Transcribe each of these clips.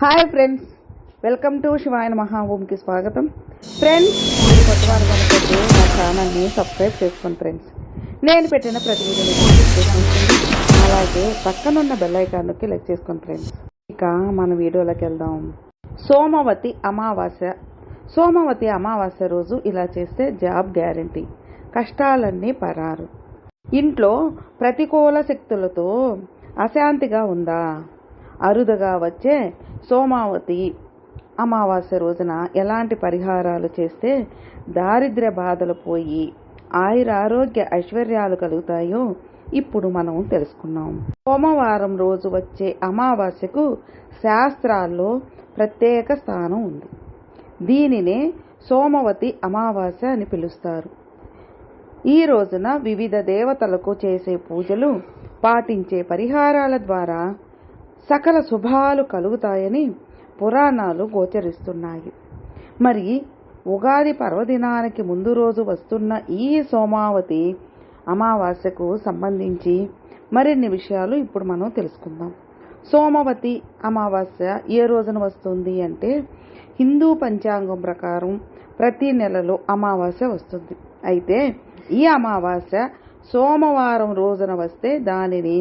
Hi friends welcome to Shivayana మహాభూమికి స్వాగతం. Friends కొత్త వారు కనుకుంటే నా ఛానల్ని సబ్స్క్రైబ్ చేసుకోండి ఫ్రెండ్స్ నేను పెట్టిన ప్రతి వీడియోని అలాగే పక్కనున్న బెల్లైకాన్ని క్లిక్ చేసుకోండి ఫ్రెండ్స్ ఇక మన వీడియోలోకి వెళ్దాం. సోమవతి అమావాస్య సోమవతి అమావాస్య రోజు ఇలా చేస్తే జాబ్ గ్యారంటీ కష్టాలన్నీ పరారు. ఇంట్లో ప్రతికూల శక్తులతో అశాంతిగా ఉందా? అరుదుగా వచ్చే సోమావతి అమావాస్య రోజున ఎలాంటి పరిహారాలు చేస్తే దారిద్ర్య బాధలు పోయి ఆయురారోగ్య ఐశ్వర్యాలు కలుగుతాయో ఇప్పుడు మనం తెలుసుకున్నాం. సోమవారం రోజు వచ్చే అమావాస్యకు శాస్త్రాల్లో ప్రత్యేక స్థానం ఉంది. దీనినే సోమవతి అమావాస్య అని పిలుస్తారు. ఈ రోజున వివిధ దేవతలకు చేసే పూజలు పాటించే పరిహారాల ద్వారా సకల శుభాలు కలుగుతాయని పురాణాలు గోచరిస్తున్నాయి. మరి ఉగాది పర్వదినానికి ముందు రోజు వస్తున్న ఈ సోమావతి అమావాస్యకు సంబంధించి మరిన్ని విషయాలు ఇప్పుడు మనం తెలుసుకుందాం. సోమవతి అమావాస్య ఏ రోజున వస్తుంది అంటే హిందూ పంచాంగం ప్రకారం ప్రతి నెలలో అమావాస్య వస్తుంది. అయితే ఈ అమావాస్య సోమవారం రోజున వస్తే దానిని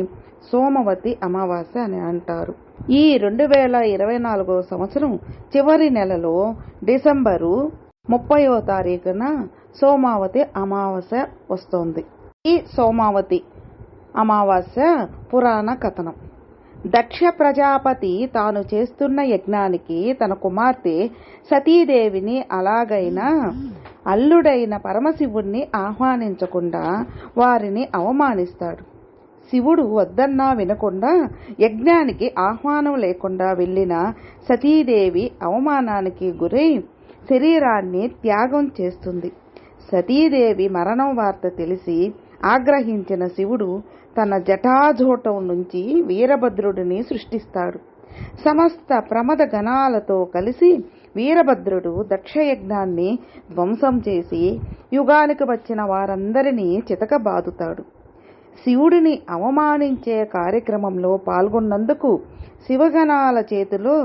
సోమవతి అమావాస్య అని అంటారు. ఈ రెండు వేల ఇరవై నాలుగో సంవత్సరం చివరి నెలలో డిసెంబరు ముప్పయో తారీఖున సోమావతి అమావాస్య వస్తోంది. ఈ సోమావతి అమావాస్య పురాణ కథనం. దక్ష ప్రజాపతి తాను చేస్తున్న యజ్ఞానికి తన కుమార్తె సతీదేవిని అలాగైనా అల్లుడైన పరమశివుణ్ణి ఆహ్వానించకుండా వారిని అవమానిస్తాడు. శివుడు వద్దన్నా వినకుండా యజ్ఞానికి ఆహ్వానం లేకుండా వెళ్ళిన సతీదేవి అవమానానికి గురై శరీరాన్ని త్యాగం చేస్తుంది. సతీదేవి మరణం వార్త తెలిసి ఆగ్రహించిన శివుడు తన జటాజోటం నుంచి వీరభద్రుడిని సృష్టిస్తాడు. సమస్త ప్రమద గణాలతో కలిసి వీరభద్రుడు దక్షయజ్ఞాన్ని ధ్వంసం చేసి యుగానికి వచ్చిన వారందరినీ చితకబాదుతాడు. శివుడిని అవమానించే కార్యక్రమంలో పాల్గొన్నందుకు శివగణాల చేతిలో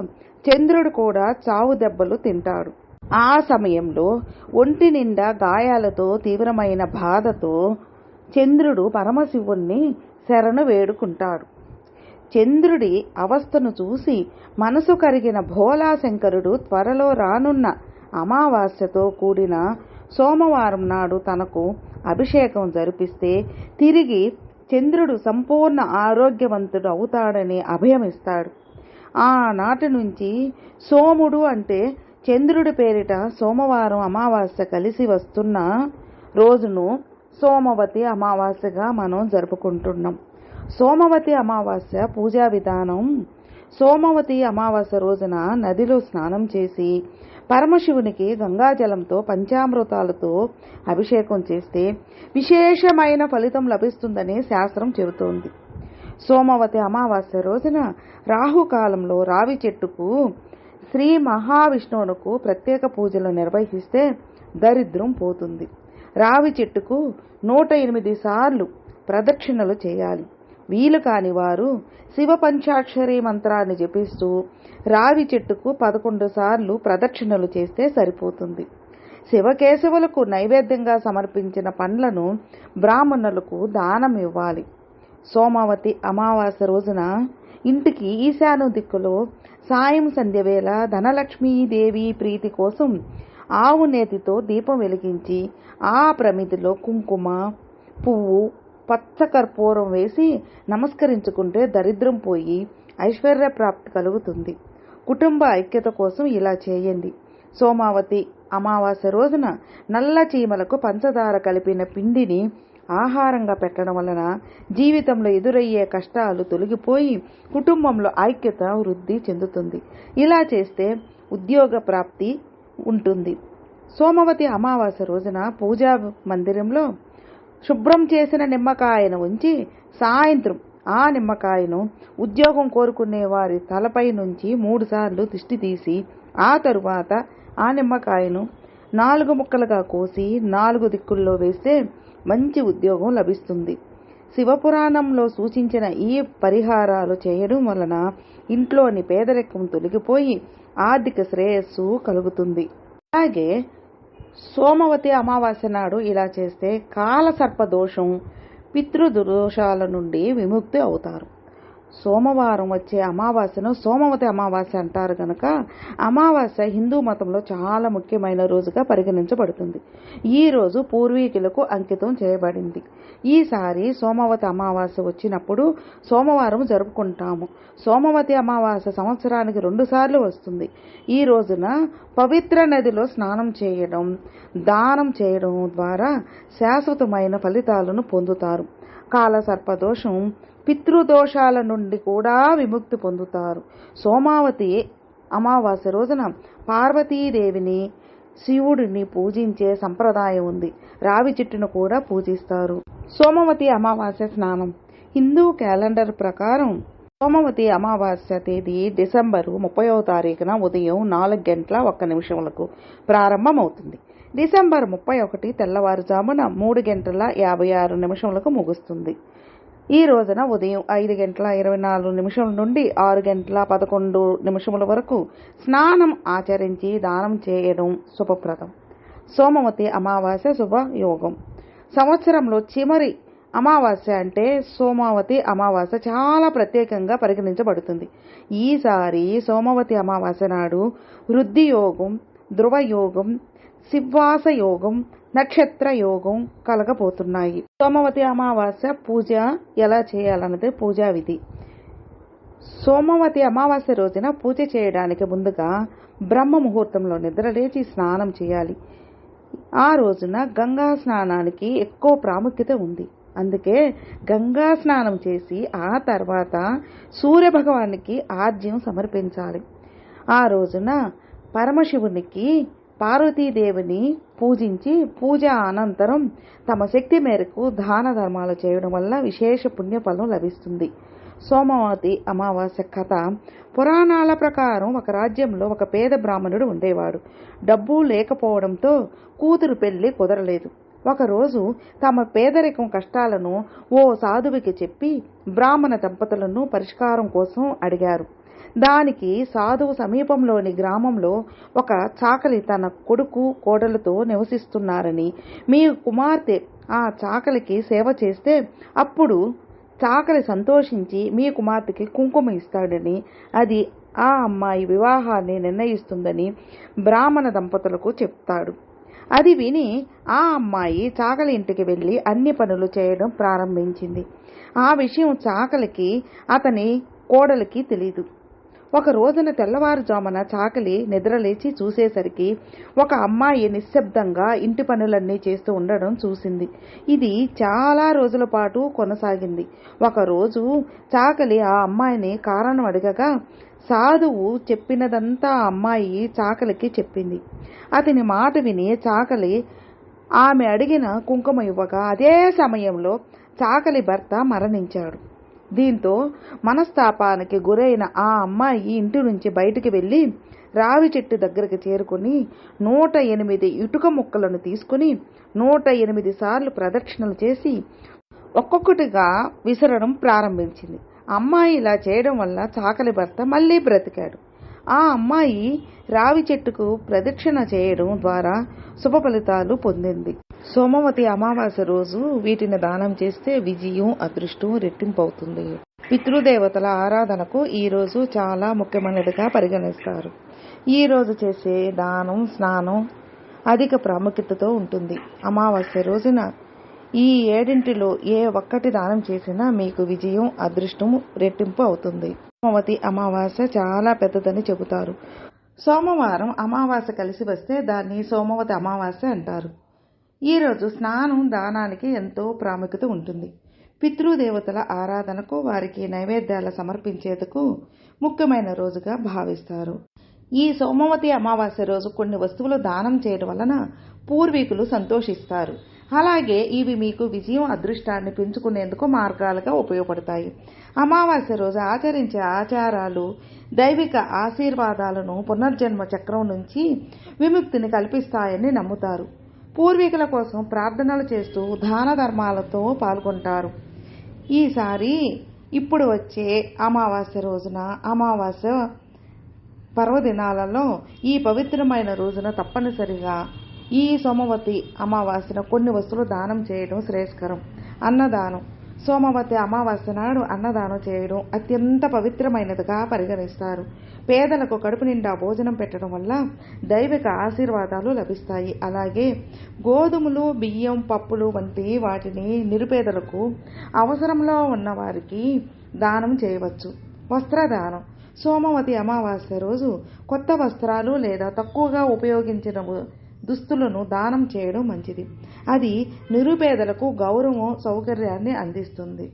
చంద్రుడు కూడా చావు దెబ్బలు తింటాడు. ఆ సమయంలో ఒంటి నిండా గాయాలతో తీవ్రమైన బాధతో చంద్రుడు పరమశివుణ్ణి శరణు వేడుకుంటాడు. చంద్రుడి అవస్థను చూసి మనసు కరిగిన భోలాశంకరుడు త్వరలో రానున్న అమావాస్యతో కూడిన సోమవారం నాడు తనకు అభిషేకం జరిపిస్తే తిరిగి చంద్రుడు సంపూర్ణ ఆరోగ్యవంతుడు అవుతాడని అభయమిస్తాడు. ఆనాటి నుంచి సోముడు అంటే చంద్రుడి పేరిట సోమవారం అమావాస్య కలిసి వస్తున్న రోజును సోమవతి అమావాస్యగా మనం జరుపుకుంటున్నాం. సోమవతి అమావాస్య పూజా విధానం. సోమవతి అమావాస్య రోజున నదిలో స్నానం చేసి పరమశివునికి గంగాజలంతో పంచామృతాలతో అభిషేకం చేస్తే విశేషమైన ఫలితం లభిస్తుందని శాస్త్రం చెబుతోంది. సోమవతి అమావాస్య రోజున రాహుకాలంలో రావి చెట్టుకు శ్రీ మహావిష్ణువునకు ప్రత్యేక పూజలు నిర్వహిస్తే దరిద్రం పోతుంది. రావి చెట్టుకు నూట ఎనిమిది సార్లు ప్రదక్షిణలు చేయాలి. వీలు కాని వారు శివ పంచాక్షరి మంత్రాన్ని జపిస్తూ రావి చెట్టుకు పదకొండు సార్లు ప్రదక్షిణలు చేస్తే సరిపోతుంది. శివకేశవులకు నైవేద్యంగా సమర్పించిన పండ్లను బ్రాహ్మణులకు దానం ఇవ్వాలి. సోమావతి అమావాస్య రోజున ఇంటికి ఈశాన్య దిక్కులో సాయం సంధ్యవేళ ధనలక్ష్మీదేవి ప్రీతి కోసం ఆవు నేతితో దీపం వెలిగించి ఆ ప్రమిదిలో కుంకుమ పువ్వు పచ్చ కర్పూరం వేసి నమస్కరించుకుంటే దరిద్రం పోయి ఐశ్వర్య ప్రాప్తి కలుగుతుంది. కుటుంబ ఐక్యత కోసం ఇలా చేయండి. సోమావతి అమావాస్య రోజున నల్ల చీమలకు పంచదార కలిపిన పిండిని ఆహారంగా పెట్టడం వలన జీవితంలో ఎదురయ్యే కష్టాలు తొలగిపోయి కుటుంబంలో ఐక్యత వృద్ధి చెందుతుంది. ఇలా చేస్తే ఉద్యోగ ప్రాప్తి ఉంటుంది. సోమవతి అమావాస్య రోజున పూజా మందిరంలో శుభ్రం చేసిన నిమ్మకాయను ఉంచి సాయంత్రం ఆ నిమ్మకాయను ఉద్యోగం కోరుకునే వారి తలపై నుంచి మూడుసార్లు దిష్టి తీసి ఆ తరువాత ఆ నిమ్మకాయను నాలుగు ముక్కలుగా కోసి నాలుగు దిక్కుల్లో వేస్తే మంచి ఉద్యోగం లభిస్తుంది. శివపురాణంలో సూచించిన ఈ పరిహారాలు చేయడం వలన ఇంట్లోని పేదరికం తొలగిపోయి ఆర్థిక శ్రేయస్సు కలుగుతుంది. అలాగే సోమవతి అమావాస్య నాడు ఇలా చేస్తే కాలసర్ప దోషం పితృదోషాల నుండి విముక్తి అవుతారు. సోమవారం వచ్చే అమావాస్యను సోమవతి అమావాస్య అంటారు కనుక అమావాస్య హిందూ మతంలో చాలా ముఖ్యమైన రోజుగా పరిగణించబడుతుంది. ఈ రోజు పూర్వీకులకు అంకితం చేయబడింది. ఈసారి సోమవతి అమావాస్య వచ్చినప్పుడు సోమవారం జరుపుకుంటాము. సోమవతి అమావాస్య సంవత్సరానికి రెండుసార్లు వస్తుంది. ఈ రోజున పవిత్ర నదిలో స్నానం చేయడం దానం చేయడం ద్వారా శాశ్వతమైన ఫలితాలను పొందుతారు. కాలసర్పదోషం పితృదోషాల నుండి కూడా విముక్తి పొందుతారు. సోమావతి అమావాస్య రోజున పార్వతీదేవిని శివుడిని పూజించే సంప్రదాయం ఉంది. రావి చెట్టును కూడా పూజిస్తారు. సోమవతి అమావాస్య స్నానం. హిందూ క్యాలెండర్ ప్రకారం సోమవతి అమావాస్య తేదీ డిసెంబరు ముప్పైవ తారీఖున ఉదయం నాలుగు గంటల ఒక్క నిమిషములకు ప్రారంభమవుతుంది. డిసెంబర్ ముప్పై ఒకటి తెల్లవారుజామున మూడు గంటల యాభై ఆరు నిమిషములకు ముగుస్తుంది. ఈ రోజున ఉదయం ఐదు గంటల ఇరవై నాలుగు నిమిషం నుండి ఆరు గంటల పదకొండు నిమిషముల వరకు స్నానం ఆచరించి దానం చేయడం శుభప్రదం. సోమవతి అమావాస్య శుభయోగం. సంవత్సరంలో చివరి అమావాస్య అంటే సోమావతి అమావాస్య చాలా ప్రత్యేకంగా పరిగణించబడుతుంది. ఈసారి సోమవతి అమావాస్య నాడు వృద్ధి యోగం ధ్రువ యోగం శివాస యోగం నక్షత్ర యోగం కలగబోతున్నాయి. సోమవతి అమావాస్య పూజ ఎలా చేయాలన్నది పూజా విధి. సోమవతి అమావాస్య రోజున పూజ చేయడానికి ముందుగా బ్రహ్మ ముహూర్తంలో నిద్రలేచి స్నానం చేయాలి. ఆ రోజున గంగా స్నానానికి ఎక్కువ ప్రాముఖ్యత ఉంది. అందుకే గంగా స్నానం చేసి ఆ తర్వాత సూర్యభగవానికి ఆర్జ్యం సమర్పించాలి. ఆ రోజున పరమశివునికి పార్వతీదేవిని పూజించి పూజ అనంతరం తమ శక్తి మేరకు దాన ధర్మాలు చేయడం వల్ల విశేష పుణ్యఫలం లభిస్తుంది. సోమవతి అమావాస్య కథ. పురాణాల ప్రకారం ఒక రాజ్యంలో ఒక పేద బ్రాహ్మణుడు ఉండేవాడు. డబ్బు లేకపోవడంతో కూతురు పెళ్ళి కుదరలేదు. ఒకరోజు తమ పేదరికం కష్టాలను ఓ సాధువుకి చెప్పి బ్రాహ్మణ దంపతులను పరిష్కారం కోసం అడిగారు. దానికి సాధువు సమీపంలోని గ్రామంలో ఒక చాకలి తన కొడుకు కోడలతో నివసిస్తున్నారని మీ కుమార్తె ఆ చాకలికి సేవ చేస్తే అప్పుడు చాకలి సంతోషించి మీ కుమార్తెకి కుంకుమ ఇస్తాడని అది ఆ అమ్మాయి వివాహాన్ని నిర్ణయిస్తుందని బ్రాహ్మణ దంపతులకు చెప్తాడు. అది విని ఆ అమ్మాయి చాకలి ఇంటికి వెళ్ళి అన్ని పనులు చేయడం ప్రారంభించింది. ఆ విషయం చాకలికి అతని కోడలికి తెలీదు. ఒక రోజున తెల్లవారుజామున చాకలి నిద్రలేచి చూసేసరికి ఒక అమ్మాయి నిశ్శబ్దంగా ఇంటి పనులన్నీ చేస్తూ ఉండడం చూసింది. ఇది చాలా రోజుల పాటు కొనసాగింది. ఒకరోజు చాకలి ఆ అమ్మాయిని కారణం అడగగా సాధువు చెప్పినదంతా ఆ అమ్మాయి చాకలికి చెప్పింది. అతని మాట విని చాకలి ఆమె అడిగిన కుంకుమ ఇవ్వగా అదే సమయంలో చాకలి భర్త మరణించాడు. దీంతో మనస్తాపానికి గురైన ఆ అమ్మాయి ఇంటి నుంచి బయటికి వెళ్ళి రావి చెట్టు దగ్గరికి చేరుకుని నూట ఎనిమిది ఇటుక ముక్కలను తీసుకుని నూట ఎనిమిది సార్లు ప్రదక్షిణలు చేసి ఒక్కొక్కటిగా విసరడం ప్రారంభించింది. అమ్మాయి ఇలా చేయడం వల్ల చాకలి భర్త మళ్ళీ బ్రతికాడు. ఆ అమ్మాయి రావి చెట్టుకు ప్రదక్షిణ చేయడం ద్వారా శుభ ఫలితాలు పొందింది. సోమవతి అమావాస్య రోజు వీటిని దానం చేస్తే విజయం అదృష్టం రెట్టింపు అవుతుంది. పితృదేవతల ఆరాధనకు ఈ రోజు చాలా ముఖ్యమైనదిగా పరిగణిస్తారు. ఈ రోజు చేసే దానం స్నానం అధిక ప్రాముఖ్యతతో ఉంటుంది. అమావాస్య రోజున ఈ ఏడింటిలో ఏ ఒక్కటి దానం చేసినా మీకు విజయం అదృష్టం రెట్టింపు అవుతుంది. సోమవతి అమావాస్య చాలా పెద్దదని చెబుతారు. సోమవారం అమావాస్య కలిసి వస్తే దాన్ని సోమవతి అమావాస్య అంటారు. ఈరోజు స్నానం దానానికి ఎంతో ప్రాముఖ్యత ఉంటుంది. పితృదేవతల ఆరాధనకు వారికి నైవేద్యాలు సమర్పించేందుకు ముఖ్యమైన రోజుగా భావిస్తారు. ఈ సోమవతి అమావాస్య రోజు కొన్ని వస్తువులు దానం చేయడం వలన పూర్వీకులు సంతోషిస్తారు. అలాగే ఇవి మీకు విజయం అదృష్టాన్ని పెంచుకునేందుకు మార్గాలుగా ఉపయోగపడతాయి. అమావాస్య రోజు ఆచరించే ఆచారాలు దైవిక ఆశీర్వాదాలను పునర్జన్మ చక్రం నుంచి విముక్తిని కల్పిస్తాయని నమ్ముతారు. పూర్వీకుల కోసం ప్రార్థనలు చేస్తూ దాన ధర్మాలతో పాల్గొంటారు. ఈసారి ఇప్పుడు వచ్చే అమావాస్య రోజున అమావాస్య పర్వదినాలలో ఈ పవిత్రమైన రోజున తప్పనిసరిగా ఈ సోమవతి అమావాస్యన కొన్ని వస్తువులు దానం చేయడం శ్రేయస్కరం. అన్నదానం. సోమవతి అమావాస్య నాడు అన్నదానం చేయడం అత్యంత పవిత్రమైనదిగా పరిగణిస్తారు. పేదలకు కడుపు నిండా భోజనం పెట్టడం వల్ల దైవిక ఆశీర్వాదాలు లభిస్తాయి. అలాగే గోధుమలు బియ్యం పప్పులు వంటి వాటిని నిరుపేదలకు అవసరంలో ఉన్న వారికి దానం చేయవచ్చు. వస్త్రదానం. సోమవతి అమావాస్య రోజు కొత్త వస్త్రాలు లేదా తక్కువగా ఉపయోగించిన దుస్తులను దానం చేయడం మంచిది. అది నిరుపేదలకు గౌరవం సౌకర్యాన్ని అందిస్తుంది.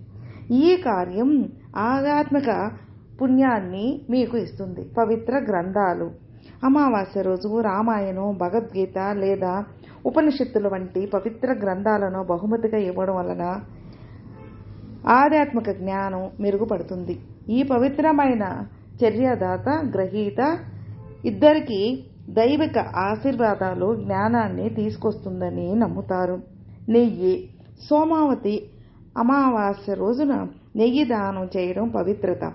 ఈ కార్యం ఆధ్యాత్మిక పుణ్యాన్ని మీకు ఇస్తుంది. పవిత్ర గ్రంథాలు. అమావాస్య రోజు రామాయణం భగవద్గీత లేదా ఉపనిషత్తుల వంటి పవిత్ర గ్రంథాలను బహుమతిగా ఇవ్వడం వలన ఆధ్యాత్మిక జ్ఞానం మెరుగుపడుతుంది. ఈ పవిత్రమైన చర్యదాత గ్రహీత ఇద్దరికీ దైవిక ఆశీర్వాదాలు జ్ఞానాన్ని తీసుకొస్తుందని నమ్ముతారు. నెయ్యి సోమావతి అమావాస్య రోజున నెయ్యి దానం చేయడం పవిత్రత.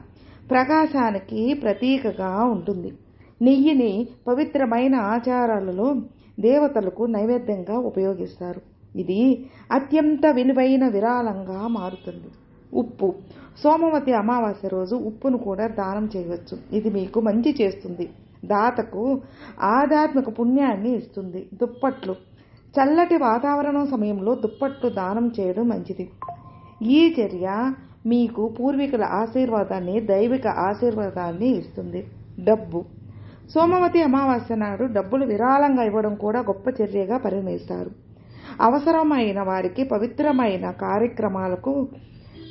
ప్రకాశానికి ప్రతీకగా ఉంటుంది. నెయ్యిని పవిత్రమైన ఆచారాలలో దేవతలకు నైవేద్యంగా ఉపయోగిస్తారు. ఇది అత్యంత విలువైన విరాళంగా మారుతుంది. ఉప్పు సోమవతి అమావాస్య రోజు ఉప్పును కూడా దానం చేయవచ్చు. ఇది మీకు మంచి చేస్తుంది. దాతకు ఆధ్యాత్మిక పుణ్యాన్ని ఇస్తుంది. దుప్పట్లు. చల్లటి వాతావరణం సమయంలో దుప్పట్లు దానం చేయడం మంచిది. ఈ చర్య మీకు పూర్వీకుల ఆశీర్వాదాన్ని దైవిక ఆశీర్వాదాన్ని ఇస్తుంది. డబ్బు. సోమవతి అమావాస్య నాడు డబ్బులు విరాళంగా ఇవ్వడం కూడా గొప్ప చర్యగా పరిగణిస్తారు అవసరమైన వారికి పవిత్రమైన కార్యక్రమాలకు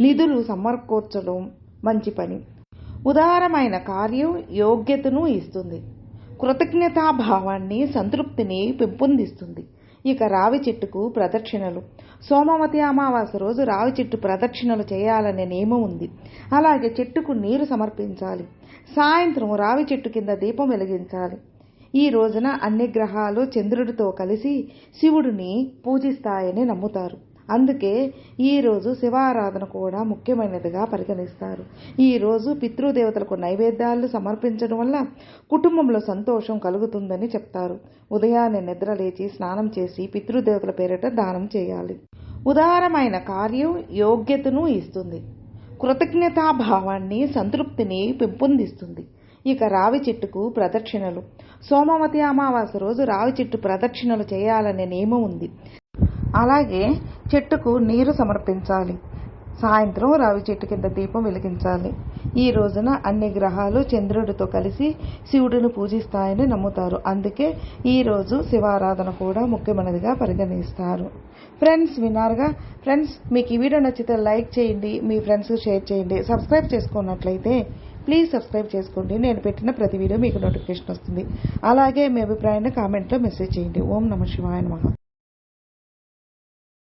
నిధులు సమకూర్చడం మంచి పని. ఉదారమైన కార్యం యోగ్యతను ఇస్తుంది. కృతజ్ఞతాభావాన్ని సంతృప్తిని పెంపొందిస్తుంది. ఇక రావి చెట్టుకు ప్రదక్షిణలు. సోమవతి అమావాస్య రోజు రావి చెట్టు ప్రదక్షిణలు చేయాలనే నియమం ఉంది. అలాగే చెట్టుకు నీరు సమర్పించాలి. సాయంత్రం రావి చెట్టు కింద దీపం వెలిగించాలి. ఈ రోజున అన్ని గ్రహాలు చంద్రుడితో కలిసి శివుడిని పూజిస్తాయని నమ్ముతారు. అందుకే ఈ రోజు శివారాధన కూడా ముఖ్యమైనదిగా పరిగణిస్తారు. ఈ రోజు పితృదేవతలకు నైవేద్యాలు సమర్పించడం వల్ల కుటుంబంలో సంతోషం కలుగుతుందని చెప్తారు. ఉదయాన్నే నిద్ర లేచి స్నానం చేసి పితృదేవతల పేరిట దానం చేయాలి. ఉదారమైన కార్యం యోగ్యతను ఇస్తుంది. కృతజ్ఞతాభావాన్ని సంతృప్తిని పెంపొందిస్తుంది. ఇక రావి చెట్టుకు ప్రదక్షిణలు. సోమవతి అమావాస్య రోజు రావి చెట్టు ప్రదక్షిణలు చేయాలనే నియమం ఉంది. అలాగే చెట్టుకు నీరు సమర్పించాలి. సాయంత్రం రావి చెట్టు కింద దీపం వెలిగించాలి. ఈ రోజున అన్ని గ్రహాలు చంద్రుడితో కలిసి శివుడిని పూజిస్తాయని నమ్ముతారు. అందుకే ఈరోజు శివారాధన కూడా ముఖ్యమైనదిగా పరిగణిస్తారు. ఫ్రెండ్స్ విన్నారుగా? ఫ్రెండ్స్ మీకు ఈ వీడియో నచ్చితే లైక్ చేయండి మీ ఫ్రెండ్స్కి షేర్ చేయండి. సబ్స్క్రైబ్ చేసుకున్నట్లయితే ప్లీజ్ సబ్స్క్రైబ్ చేసుకోండి. నేను పెట్టిన ప్రతి వీడియో మీకు నోటిఫికేషన్ వస్తుంది. అలాగే మీ అభిప్రాయాన్ని కామెంట్లో మెసేజ్ చేయండి. ఓం నమ శివాయ నమ.